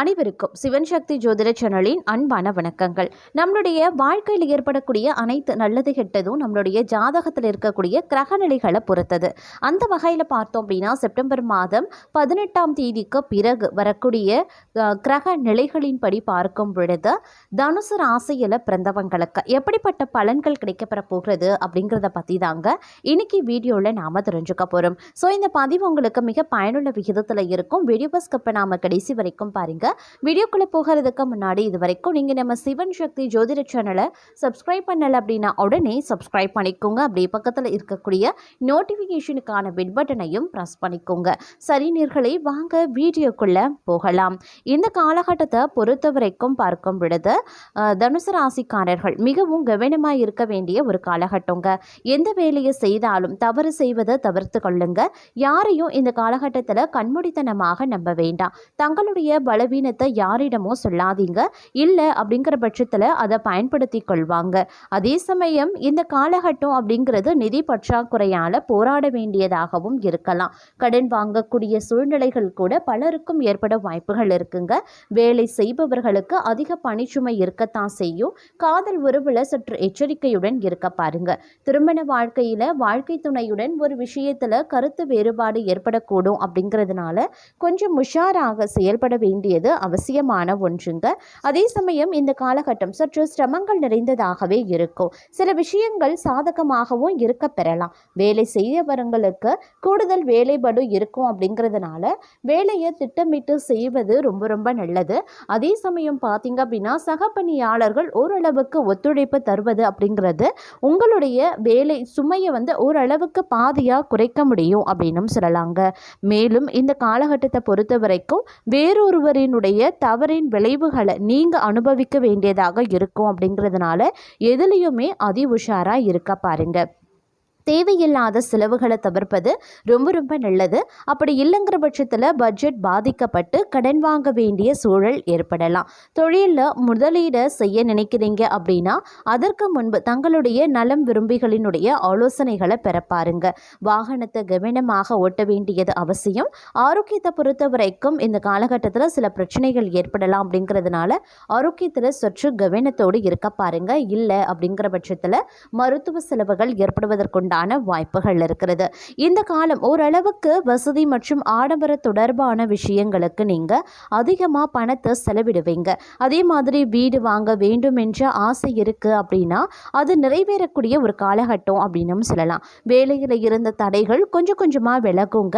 அனைவருக்கும் சிவன் சக்தி ஜோதிட சேனலின் அன்பான வணக்கங்கள். நம்மளுடைய வாழ்க்கையில் ஏற்படக்கூடிய அனைத்து நல்லது கெட்டதும் நம்மளுடைய ஜாதகத்தில் இருக்கக்கூடிய கிரகநிலைகளை பொறுத்தது. அந்த வகையில் பார்த்தோம் அப்படின்னா செப்டம்பர் மாதம் பதினெட்டாம் தேதிக்கு பிறகு வரக்கூடிய கிரக நிலைகளின்படி பார்க்கும் பொழுது தனுசு ராசியில் பிறந்தவங்களுக்கு எப்படிப்பட்ட பலன்கள் கிடைக்கப்பெற போகிறது அப்படிங்கிறத பற்றி தாங்க இன்னைக்கு வீடியோவில் நாம் தெரிஞ்சுக்க போகிறோம் ஸோ இந்த பதிவு உங்களுக்கு மிக பயனுள்ள விகிதத்தில் இருக்கும். வீடியோ ஸ்கிப்பை நாம் கடைசி வரைக்கும் பாருங்க. வீடியோக்குள்ளே போகிறதுக்கு முன்னாடி இது வரைக்கும் நீங்கள் நம்ம சிவன் சக்தி ஜோதிட சேனலை சப்ஸ்கிரைப் பண்ணலை அப்படின்னா உடனே சப்ஸ்கிரைப் பண்ணிக்கோங்க. அப்படியே பக்கத்தில் இருக்கக்கூடிய நோட்டிஃபிகேஷனுக்கான பிட் பட்டனையும் ப்ரெஸ் பண்ணிக்கோங்க. சரி நீர்களை வாங்க வீடியோக்குள்ளே போகலாம். இந்த காலகட்டத்தை பொறுத்த வரைக்கும் பார்க்கும் பொழுது தனுசு ராசிக்காரர்கள் மிகவும் கவனமாக இருக்க வேண்டிய ஒரு காலகட்டங்க. எந்த வேலையை செய்தாலும் தவறு செய்வதை தவிர்த்து கொள்ளுங்க. யாரையும் இந்த காலகட்டத்தில் கண்மூடித்தனமாக நம்ப வேண்டாம். தங்களுடைய பலவீனத்தை யாரிடமோ சொல்லாதீங்க. இல்லை அப்படிங்கிற பட்சத்தில் அதை பயன்படுத்தி கொள்வாங்க. அதே சமயம் இந்த காலகட்டம் அப்படிங்கிறது நிதி பற்றாக்குறையால் போராட வேண்டியதாகவும் இருக்கலாம். கடன் வாங்கக்கூடிய சூழ்நிலைகள் கூட பலருக்கும் ஏற்பட வாய்ப்புகள் இருக்குங்க. வேலை செய்பவர்களுக்கு அதிக பணிச்சுமை இருக்கத்தான் செய்யும். காதல் உறவுல சற்று எச்சரிக்கையுடன் இருக்க பாருங்க. திருமண வாழ்க்கையில வாழ்க்கை துணையுடன் ஒரு விஷயத்துல கருத்து வேறுபாடு ஏற்படக்கூடும் அப்படிங்கிறதுனால கொஞ்சம் உஷாராக செயல்பட வேண்டியது அவசியமான ஒன்றுங்க. அதே சமயம் இந்த காலகட்டம் சற்று சிரமங்கள் நிறைந்ததாகவே இருக்கும். சில விஷயங்கள் சாதகமாகவும் இருக்க பெறலாம். வேலை செய்யவர்களுக்கு கூடுதல் வேலைபடு இருக்கும் அப்படிங்கிறதுனால வேலையை திட்டமிட்டு செய்வது ரொம்ப ரொம்ப நல்லது. அதே சமயம் பார்த்தீங்க அப்படின்னா சக பணியாளர்கள் ஓரளவுக்கு ஒத்துழைப்பு தருவது அப்படிங்கிறது உங்களுடைய வேலை சுமையை வந்து ஓரளவுக்கு பாதியாக குறைக்க முடியும் அப்படின்னும் சொல்லலாங்க. மேலும் இந்த காலகட்டத்தை பொறுத்த வரைக்கும் வேறொருவரின் வேறொருவரினுடைய தவறின் விளைவுகளை நீங்கள் அனுபவிக்க வேண்டியதாக இருக்கும் அப்படிங்கிறதுனால எதுலேயுமே அதி உஷாராக இருக்க பாருங்க. தேவையில்லாத செலவுகளை தவிர்ப்பது ரொம்ப ரொம்ப நல்லது. அப்படி இல்லைங்கிற பட்சத்தில் பட்ஜெட் பாதிக்கப்பட்டு கடன் வாங்க வேண்டிய சூழல் ஏற்படலாம். தொழிலில் முதலீடு செய்ய நினைக்கிறீங்க அப்படின்னா அதற்கு முன்பு தங்களுடைய நலம் விரும்பிகளினுடைய ஆலோசனைகளை பெற பாருங்க. வாகனத்தை கவனமாக ஓட்ட வேண்டியது அவசியம். ஆரோக்கியத்தை பொறுத்த வரைக்கும் இந்த காலகட்டத்தில் சில பிரச்சனைகள் ஏற்படலாம் அப்படிங்கிறதுனால ஆரோக்கியத்தில் சற்று கவனத்தோடு இருக்க பாருங்க. இல்லை அப்படிங்கிற பட்சத்தில் மருத்துவ செலவுகள் உண்டான வாய்ப்புகள் இருக்கிறது. இந்த காலம் ஓரளவுக்கு வசதி மற்றும் ஆடம்பர தொடர்பான விஷயங்களுக்கு நீங்கள் அதிகமாக பணத்தை செலவிடுவீங்க. அதே மாதிரி வீடு வாங்க வேண்டும் என்ற ஆசை இருக்குது அப்படின்னா அது நிறைவேறக்கூடிய ஒரு காலகட்டம் அப்படின்னும் சொல்லலாம். வேலையில் இருந்த தடைகள் கொஞ்சம் கொஞ்சமாக விலகுங்க.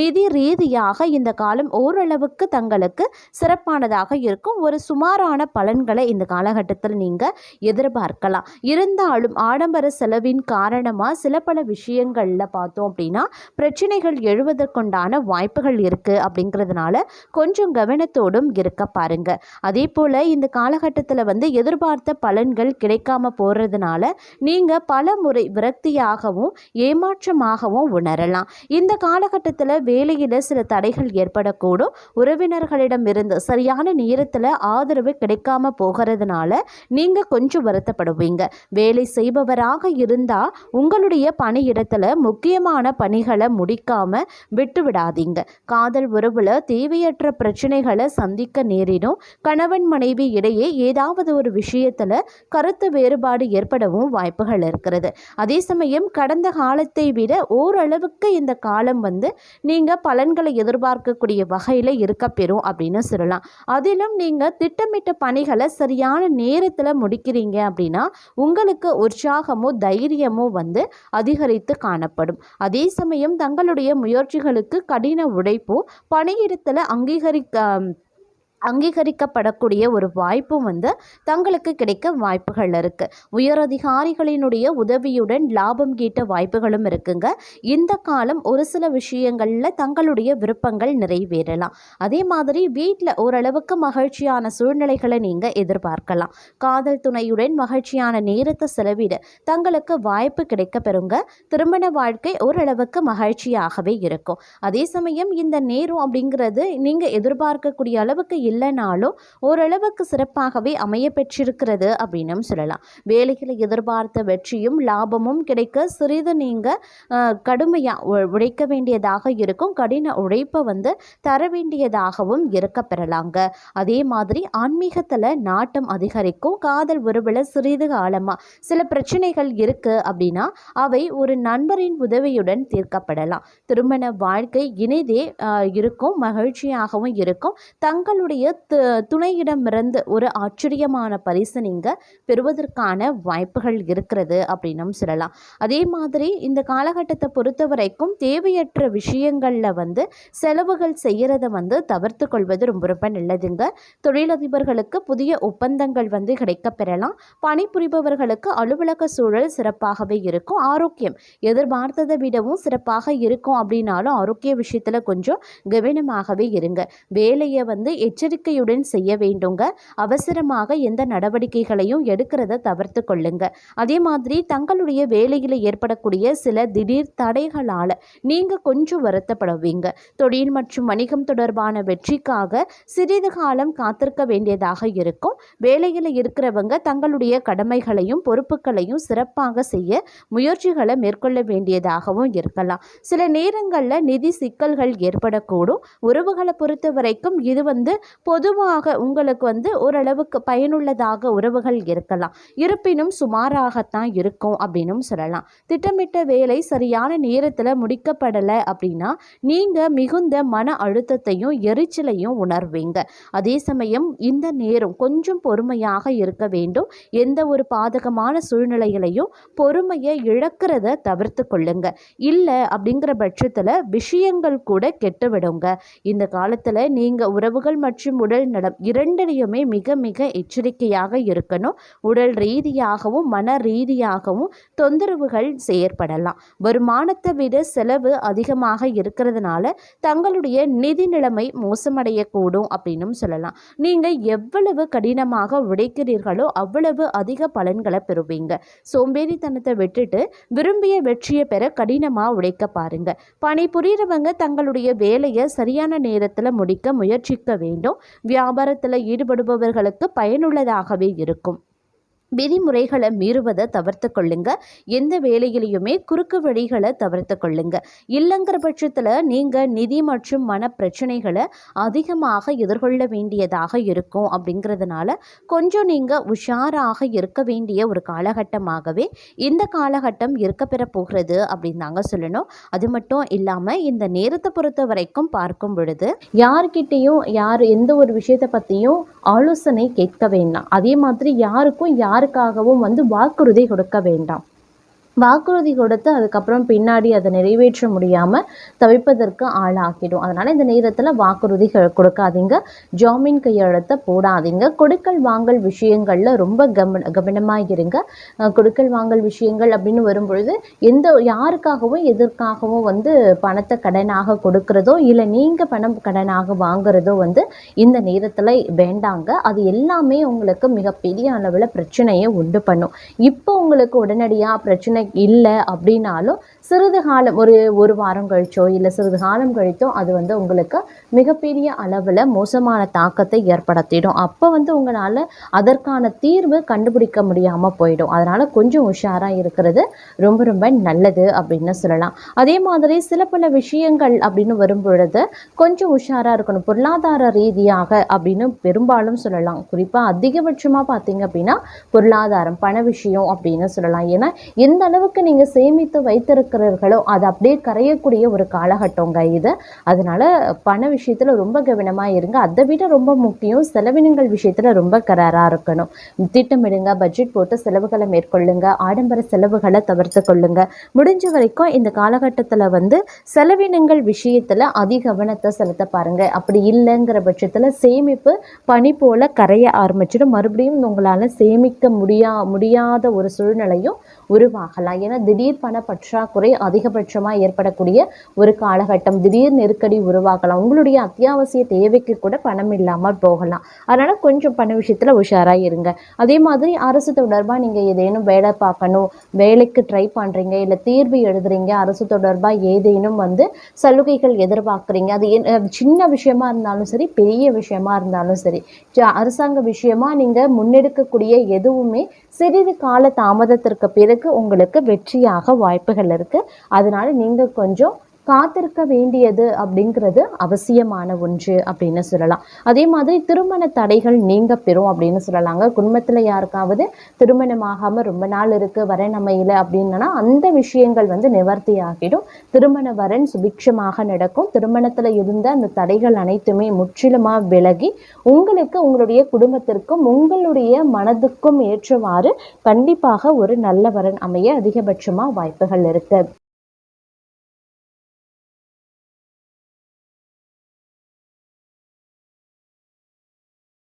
நிதி ரீதியாக இந்த காலம் ஓரளவுக்கு தங்களுக்கு சிறப்பானதாக இருக்கும். ஒரு சுமாரான பலன்களை இந்த காலகட்டத்தில் நீங்கள் எதிர்பார்க்கலாம். இருந்தாலும் ஆடம்பர செலவின் காரணமாக சில பல விஷயங்களில் பார்த்தோம் அப்படின்னா பிரச்சனைகள் எழுவதற்குண்டான வாய்ப்புகள் இருக்குது அப்படிங்கிறதுனால கொஞ்சம் கவனத்தோடும் இருக்க பாருங்கள் அதே போல் இந்த காலகட்டத்தில் வந்து எதிர்பார்த்த பலன்கள் கிடைக்காம போகிறதுனால நீங்கள் பல முறை விரக்தியாகவும் ஏமாற்றமாகவும் உணரலாம். இந்த காலகட்டத்தில் வேலையில் சில தடைகள் ஏற்படக்கூடும். உறவினர்களிடம் இருந்து சரியான நேரத்தில் ஆதரவு கிடைக்காம போகிறதுனால நீங்கள் கொஞ்சம் வருத்தப்படுவீங்க. வேலை செய்பவராக இருந்தால் உங்களுடைய பணியிடத்தில் முக்கியமான பணிகளை முடிக்காம விட்டு விடாதீங்க காதல் உறவில் தேவையற்ற பிரச்சனைகளை சந்திக்க நேரிடும். கணவன் மனைவி இடையே ஏதாவது ஒரு விஷயத்தில் கருத்து வேறுபாடு ஏற்படவும் வாய்ப்புகள் இருக்கிறது. அதே சமயம் கடந்த காலத்தை விட ஓரளவுக்கு இந்த காலம் வந்து நீங்கள் பலன்களை எதிர்பார்க்கக்கூடிய வகையில் இருக்க பெறும் அப்படின்னு சொல்லலாம். அதிலும் நீங்கள் திட்டமிட்ட பணிகளை சரியான நேரத்தில் முடிக்கிறீங்க அப்படின்னா உங்களுக்கு உற்சாகமோ தைரியமோ வந்து அதிகரித்து காணப்படும். அதே சமயம் தங்களுடைய முயற்சிகளுக்கு கடின உழைப்போ பணியிடத்தில் அங்கீகரிக்க அங்கீகரிக்கப்படக்கூடிய ஒரு வாய்ப்பும் வந்து தங்களுக்கு கிடைக்க வாய்ப்புகள் இருக்குது உயரதிகாரிகளினுடைய உதவியுடன் லாபம் ஈட்ட வாய்ப்புகளும் இருக்குங்க. இந்த காலம் ஒரு சில விஷயங்களில் தங்களுடைய விருப்பங்கள் நிறைவேறலாம். அதே மாதிரி வீட்டில் ஓரளவுக்கு மகிழ்ச்சியான சூழ்நிலைகளை நீங்கள் எதிர்பார்க்கலாம். காதல் துணையுடன் மகிழ்ச்சியான நேரத்தை செலவிட தங்களுக்கு வாய்ப்பு கிடைக்க பெறுங்க. திருமண வாழ்க்கை ஓரளவுக்கு மகிழ்ச்சியாகவே இருக்கும். அதே சமயம் இந்த நேரம் அப்படிங்கிறது நீங்கள் எதிர்பார்க்கக்கூடிய அளவுக்கு இல்லைனாலும் ஓரளவுக்கு சிறப்பாகவே அமைய பெற்றிருக்கிறது அப்படின்னும் சொல்லலாம். வேலைகளை எதிர்பார்த்த வெற்றியும் லாபமும் கிடைக்க சிறிது நீங்கள் கடுமையாக உழைக்க வேண்டியதாக இருக்கும். கடின உழைப்பை வந்து தர வேண்டியதாகவும் இருக்க பெறலாங்க. அதே மாதிரி ஆன்மீகத்தில் நாட்டம் அதிகரிக்கும். காதல் உறவில் சிறிது காலமாக சில பிரச்சனைகள் இருக்குது அப்படின்னா அவை ஒரு நண்பரின் உதவியுடன் தீர்க்கப்படலாம். திருமண வாழ்க்கை இனிதே ஆஹ், இருக்கும். மகிழ்ச்சியாகவும் இருக்கும். தங்களுடைய து துணையிடமிருந்து ஒரு ஆச்சரியமான பரிசு நீங்கள் பெறுவதற்கான வாய்ப்புகள் இருக்கிறது அப்படின்னும் சொல்லலாம். அதே மாதிரி இந்த காலகட்டத்தை பொறுத்த வரைக்கும் தேவையற்ற விஷயங்களில் வந்து செலவுகள் செய்கிறத வந்து தவிர்த்து கொள்வது ரொம்ப ரொம்ப நல்லதுங்க. தொழிலதிபர்களுக்கு புதிய ஒப்பந்தங்கள் வந்து கிடைக்கப் பெறலாம். பணிபுரிபவர்களுக்கு அலுவலக சூழல் சிறப்பாகவே இருக்கும். ஆரோக்கியம் எதிர்பார்த்ததை விடவும் சிறப்பாக இருக்கும் அப்படின்னாலும் ஆரோக்கிய விஷயத்தில் கொஞ்சம் கவனமாகவே இருங்க. வேலையை வந்து எச்சரிக்கையுடன் செய்ய வேண்டுங்க. அவசரமாக எந்த நடவடிக்கைகளையும் எடுக்கிறத தவிர்த்து கொள்ளுங்க. அதே மாதிரி தங்களுடைய வேலையில் ஏற்படக்கூடிய சில திடீர் தடைகளால் நீங்கள் கொஞ்சம் வருத்தப்படுவீங்க. தொழில் மற்றும் வணிகம் தொடர்பான வெற்றிக்காக சிறிது காலம் காத்திருக்க வேண்டியதாக இருக்கும். வேலையில் இருக்கிறவங்க தங்களுடைய கடமைகளையும் பொறுப்புகளையும் சிறப்பாக செய்ய முயற்சிகளை மேற்கொள்ள வேண்டியதாகவும் இருக்கலாம். சில நேரங்களில் நிதி சிக்கல்கள் ஏற்படக்கூடும். உறவுகளை பொறுத்த வரைக்கும் இது வந்து பொதுவாக உங்களுக்கு வந்து ஓரளவுக்கு பயனுள்ளதாக உறவுகள் இருக்கலாம். இருப்பினும் சுமாராகத்தான் இருக்கும் அப்படின்னும் சொல்லலாம். திட்டமிட்ட வேலை சரியான நேரத்தில் முடிக்கப்படலை அப்படின்னா நீங்கள் மிகுந்த மன அழுத்தத்தையும் எரிச்சலையும் உணர்வீங்க. அதே சமயம் இந்த நேரம் கொஞ்சம் பொறுமையாக இருக்க வேண்டும். எந்த ஒரு பாதகமான சூழ்நிலைகளையும் பொறுமையை இழக்கிறத தவிர்த்து கொள்ளுங்க. இல்லை அப்படிங்கிற பட்சத்தில் விஷயங்கள் கூட கெட்டு விடுங்க இந்த காலத்தில் நீங்கள் உறவுகள் மற்றும் மற்றும் உடல் நலம் இரண்டிலையுமே மிக மிக எச்சரிக்கையாக இருக்கணும். உடல் ரீதியாகவும் மன ரீதியாகவும் தொந்தரவுகள் செயற்படலாம். வருமானத்தை விட செலவு அதிகமாக இருக்கிறதுனால தங்களுடைய நிதி நிலைமை மோசமடையக்கூடும் அப்படின்னும் சொல்லலாம். நீங்கள் எவ்வளவு கடினமாக உழைக்கிறீர்களோ அவ்வளவு அதிக பலன்களை பெறுவீங்க. சோம்பேறித்தனத்தை விட்டுட்டு விரும்பிய வெற்றியை பெற கடினமாக உழைக்க பாருங்க. பணிபுரியறவங்க தங்களுடைய வேலையை சரியான நேரத்தில் முடிக்க முயற்சிக்க வேண்டும். வியாபாரத்தில் ஈடுபடுபவர்களுக்கு பயனுள்ளதாகவே இருக்கும். விதிமுறைகளை மீறுவதை தவிர்த்து கொள்ளுங்க. எந்த வேலையிலையுமே குறுக்கு வழிகளை தவிர்த்து கொள்ளுங்க. இல்லைங்கிற பட்சத்தில் நீங்கள் நிதி மற்றும் மன பிரச்சனைகளை அதிகமாக எதிர்கொள்ள வேண்டியதாக இருக்கும் அப்படிங்கிறதுனால கொஞ்சம் நீங்கள் உஷாராக இருக்க வேண்டிய ஒரு காலகட்டமாகவே இந்த காலகட்டம் இருக்க பெற போகிறது அப்படின்னு தாங்க சொல்லணும். அது மட்டும் இல்லாமல் இந்த நேரத்தை பொறுத்த வரைக்கும் பார்க்கும் பொழுது யார்கிட்டேயும் யார் எந்த ஒரு விஷயத்தை பற்றியும் ஆலோசனை கேட்க வேண்டாம். அதே மாதிரி யாருக்கும் யார் யாருக்காகவும் வந்து வாக்குறுதி கொடுக்க வேண்டாம். வாக்குறுதி கொடுத்து அதுக்கப்புறம் பின்னாடி அதை நிறைவேற்ற முடியாமல் தவிப்பதற்கு ஆளாக்கிடும். அதனால் இந்த நேரத்தில் வாக்குறுதி கொடுக்காதீங்க. ஜாமீன் கையெழுத்தை போடாதீங்க. கொடுக்கல் வாங்கல் விஷயங்களில் ரொம்ப கவன கவனமாக இருங்க கொடுக்கல் வாங்கல் விஷயங்கள் அப்படின்னு வரும்பொழுது எந்த யாருக்காகவும் எதற்காகவும் வந்து பணத்தை கடனாக கொடுக்கறதோ இல்லை நீங்கள் பணம் கடனாக வாங்குறதோ வந்து இந்த நேரத்தில் வேண்டாங்க. அது எல்லாமே உங்களுக்கு மிகப்பெரிய அளவில் பிரச்சனையை உண்டு பண்ணும். இப்போ உங்களுக்கு உடனடியாக பிரச்சனை இல்லை அப்படின்னாலும் சிறிது காலம் ஒரு ஒரு வாரம் கழிச்சோ இல்லை சிறிது காலம் கழித்தோ அது வந்து உங்களுக்கு மிகப்பெரிய அளவில் மோசமான தாக்கத்தை ஏற்படுத்திடும். அப்போ வந்து உங்களால் அதற்கான தீர்வு கண்டுபிடிக்க முடியாமல் போயிடும். அதனால் கொஞ்சம் உஷாராக இருக்கிறது ரொம்ப ரொம்ப நல்லது அப்படின்னு சொல்லலாம். அதே மாதிரி சில பல விஷயங்கள் அப்படின்னு வரும் பொழுது கொஞ்சம் உஷாராக இருக்கணும். பொருளாதார ரீதியாக அப்படின்னு பெரும்பாலும் சொல்லலாம். குறிப்பாக அதிகபட்சமாக பார்த்தீங்க அப்படின்னா பொருளாதாரம் பண விஷயம் அப்படின்னு சொல்லலாம். ஏன்னா எந்த அளவுக்கு நீங்கள் சேமித்து வைத்திருக்கிறீர்களோ அது அப்படியே கரையக்கூடிய ஒரு காலகட்டங்க இது. அதனால பண விஷயத்தில் ரொம்ப கவனமாக இருங்க. அதை விட ரொம்ப முக்கியம் செலவினங்கள் விஷயத்தில் ரொம்ப கராராக இருக்கணும். திட்டமிடுங்க பட்ஜெட் போட்டு செலவுகளை மேற்கொள்ளுங்க ஆடம்பர செலவுகளை தவிர்த்து கொள்ளுங்க. முடிஞ்ச வரைக்கும் இந்த காலகட்டத்தில் வந்து செலவினங்கள் விஷயத்தில் அதிக கவனத்தை செலுத்த பாருங்க. அப்படி இல்லைங்கிற பட்சத்தில் சேமிப்பு பனி போல கரைய ஆரம்பிச்சிடும். மறுபடியும் உங்களால் சேமிக்க முடியா முடியாத ஒரு சூழ்நிலையும் உருவாகலாம். ஏன்னா திடீர் பண பற்றாக்குறை பற்றாக்குறை அதிகபட்சமாக ஏற்படக்கூடிய ஒரு காலகட்டம். திடீர் நெருக்கடி உருவாகலாம். உங்களுடைய அத்தியாவசிய தேவைக்கு கூட பணம் இல்லாமல் போகலாம். அதனால் கொஞ்சம் பண விஷயத்தில் உஷாராக இருங்க. அதே மாதிரி அரசு தொடர்பாக நீங்கள் ஏதேனும் வேலை பார்க்கணும் வேலைக்கு ட்ரை பண்ணுறீங்க இல்லை தீர்வு எழுதுறீங்க அரசு தொடர்பாக ஏதேனும் வந்து சலுகைகள் எதிர்பார்க்குறீங்க அது சின்ன விஷயமா இருந்தாலும் சரி பெரிய விஷயமா இருந்தாலும் சரி அரசாங்க விஷயமா நீங்கள் முன்னெடுக்கக்கூடிய எதுவுமே சிறிது கால தாமதத்திற்கு பிறகு உங்களுக்கு வெற்றியாக வாய்ப்புகள் இருக்குது அதனால் நீங்கள் கொஞ்சம் காத்திருக்க வேண்டியது அப்படிங்கிறது அவசியமான ஒன்று அப்படின்னு சொல்லலாம். அதே மாதிரி திருமண தடைகள் நீங்க பெறும் அப்படின்னு சொல்லலாங்க. குடும்பத்தில் யாருக்காவது திருமணமாகாமல் ரொம்ப நாள் இருக்கு வரன் அமையல அப்படின்னா அந்த விஷயங்கள் வந்து நிவர்த்தி ஆகிடும். திருமண வரன் சுபிக்ஷமாக நடக்கும். திருமணத்தில் இருந்த அந்த தடைகள் அனைத்துமே முற்றிலுமாக விலகி உங்களுக்கு உங்களுடைய குடும்பத்திற்கும் உங்களுடைய மனதுக்கும் ஏற்றவாறு கண்டிப்பாக ஒரு நல்ல வரன் அமைய அதிகபட்சமாக வாய்ப்புகள் இருக்கு.